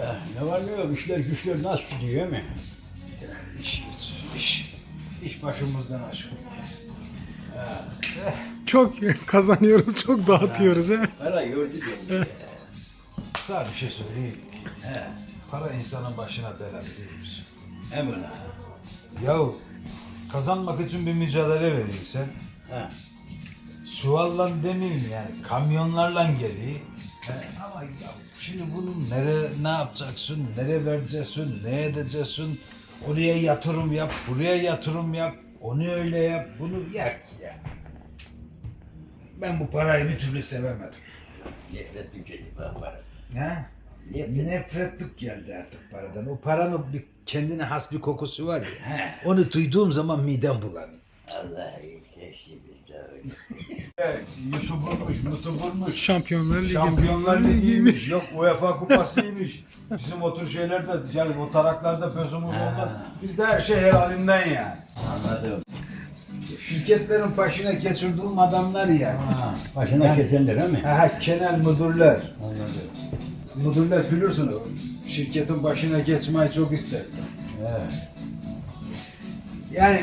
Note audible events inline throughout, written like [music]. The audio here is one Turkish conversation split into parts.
Ya ne var ne yok işler güçler nasıl gidiyor mi? İş, iş, iş başımızdan aşkın. Çok kazanıyoruz, çok dağıtıyoruz. He? Para gördü diyorum. Sana bir şey söyleyeyim. He. Para insanın başına bela biliyor musun? Hemen ha. Yahu kazanmak için bir mücadele verirsen Ha. çuvalla demeyeyim yani kamyonlarla geliyor. He, ama ya şimdi bunu nere ne yapacaksın, nere vereceksin, ne edeceksin, oraya yatırım yap, buraya yatırım yap, onu öyle yap, bunu yak ya. Ben bu parayı bir türlü sevemedim. Nefrettim şey ben para. Ha? Nefret. Nefretlik geldi artık paradan. O paranın bir kendine has bir kokusu var ya. He. Onu duyduğum zaman midem bulanıyor. Allah keşke biz de öyle. YouTuber'muş, YouTuber'muş. Şampiyonlar Ligi. Şampiyonlar Ligi'ymiş, yok UEFA kupasıymış. Bizim o tür şeylerde, yani o taraklarda gözümüz olmaz. Bizde her şey helalinden yani. Anladım. Şirketlerin başına geçirdiğim adamlar yani. Ha, başına Yani- kesenler değil mi? Aha, genel müdürler. Anladım. Müdürler biliyorsun o şirketin başına geçmeyi çok ister. Evet. Yani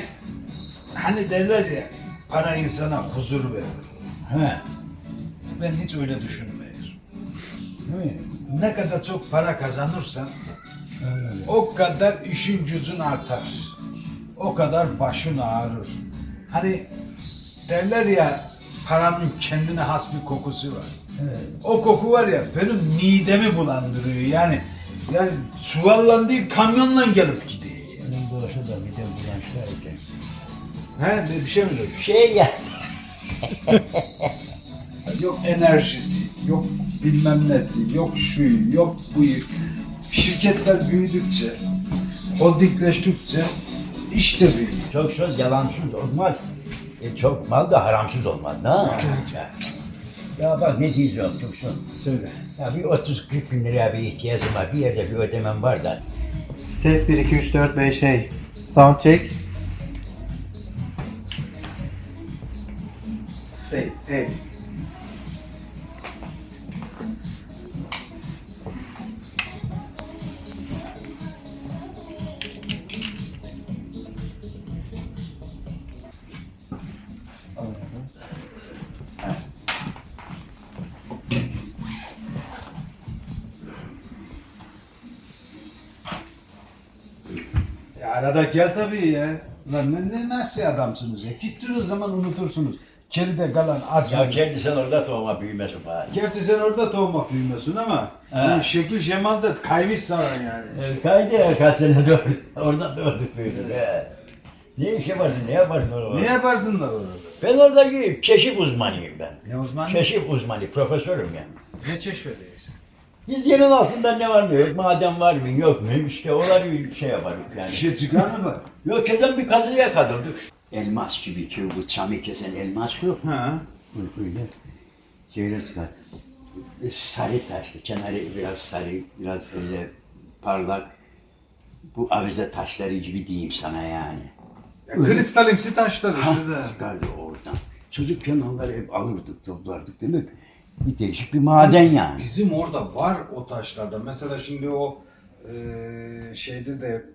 hani derler ya para insana huzur verir. Ha. Ben hiç öyle düşünmüyorum. Ne kadar çok para kazanırsan Öyle. o kadar işin gücün artar. O kadar başın ağrır. Hani derler ya paranın kendine has bir kokusu var. Evet. O koku var ya benim midemi bulandırıyor. Yani yani çuvalla değil kamyonla gelip gidiyor. Benim doğrusu da bir de bulançlarken. He bir şey mi diyor? Şey ya. [laughs] Yok enerjisi, yok bilmem nesi, yok şuyu, yok buyu. Şirketler büyüdükçe, holdingleştikçe iş de büyüyor. Çok söz yalansız olmaz. E, çok mal da haramsız olmaz. Ya. ya bak ne diyeceğim Tursun. Söyle. Ya bir 30-40 bin liraya bir ihtiyacım var. Bir yerde bir ödemem var da. Ses 1 2 3 4 5 hey. Sound check. Hey. Ya arada gel tabii ya. Lan ne, ne nasıl adamsınız ya? Gittiğiniz zaman unutursunuz. Geride kalan aç. Ya kendi sen orada doğma büyümesin bari. Gerçi sen orada doğmak büyümüyorsun ama He. bu şekil şemal da kaymış sana yani. E, kaydı ya kaç sene doğdu. [laughs] Orada doğduk büyüdük. he. Ne iş yaparsın, ne yaparsın orada? Ne yaparsın da orada? Ben oradaki keşif uzmanıyım ben. Ne uzman? Keşif uzmanı, profesörüm yani. Ne keşfediyorsun? Biz yerin altında ne var ne yok, maden var mı yok mu, işte onları bir şey yaparız yani. Bir şey çıkar mı bak? Yok kezen bir kazıya kadıldık. Elmas gibi ki bu çamı kesen elmas yok. Ha. Böyle şeyler çıkar. Sarı taşlı, kenarı biraz sarı, biraz öyle parlak. Bu avize taşları gibi diyeyim sana yani. Ya kristalimsi taşlar işte de. çıkardı oradan. Çocukken onları hep alırdık, toplardık değil mi? Bir değişik bir maden yani. Bizim orada var o taşlarda. Mesela şimdi o e, şeyde de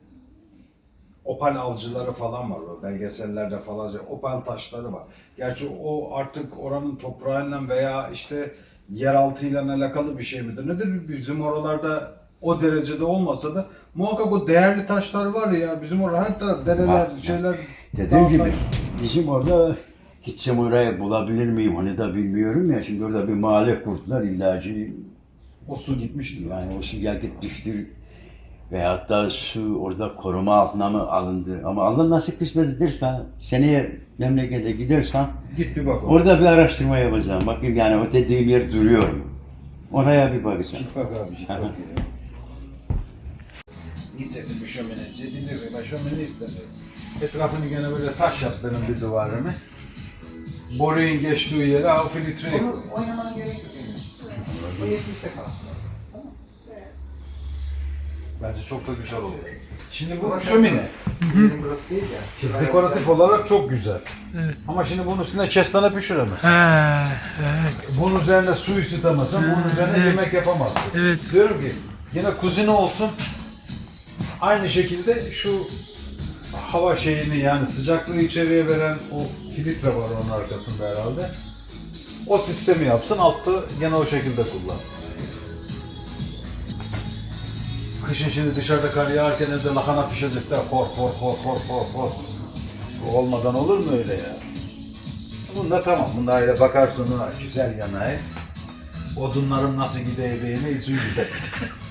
opal avcıları falan var. O belgesellerde falan şey, opal taşları var. Gerçi o artık oranın toprağıyla veya işte yeraltıyla alakalı bir şey midir? Nedir? Bizim oralarda o derecede olmasa da muhakkak o değerli taşlar var ya. Bizim orada her taraf dereler, Var. şeyler. Dediğim gibi bizim orada gitsem oraya bulabilir miyim onu da bilmiyorum ya. Şimdi orada bir mahalle kurtlar illacı O su gitmiştir. yani o su gelip düştü veyahut da su orada koruma altına mı alındı. Ama Allah nasıl kısmet ederse seneye memlekete gidersen Git bir bak orada bir araştırma yapacağım. Bakayım yani o dediğim yer duruyor mu? Oraya bir bakacağım. Git bak abi git bak ya. Gideceksin bir şömineci, diyeceksin ben şömine istemiyorum. Etrafını gene böyle taş yap benim bir duvarımı. Boruğun geçtiği yere al filtreyi koy. Oynamanın gerek yok yani. O 70'te kalsın. Bence çok da güzel olur. Şimdi bu şömine. Burası değil ya. Şimdi dekoratif olarak çok güzel. Evet. Ama şimdi bunun üstüne kestane pişiremezsin. Ha, evet. Bunun üzerine su ısıtamazsın, bunun üzerine Evet. yemek yapamazsın. Evet. Diyorum ki Yine kuzine olsun. Aynı şekilde şu hava şeyini yani sıcaklığı içeriye veren o filtre var onun arkasında herhalde. O sistemi yapsın. Altta gene o şekilde kullan. Kışın şimdi dışarıda kar yağarken evde lahana pişecek de hor hor hor hor hor hor. Olmadan olur mu öyle ya? Bunda tamam. Bunda öyle bakarsın güzel yanay. Odunların nasıl gideceğini hiç gider. [laughs]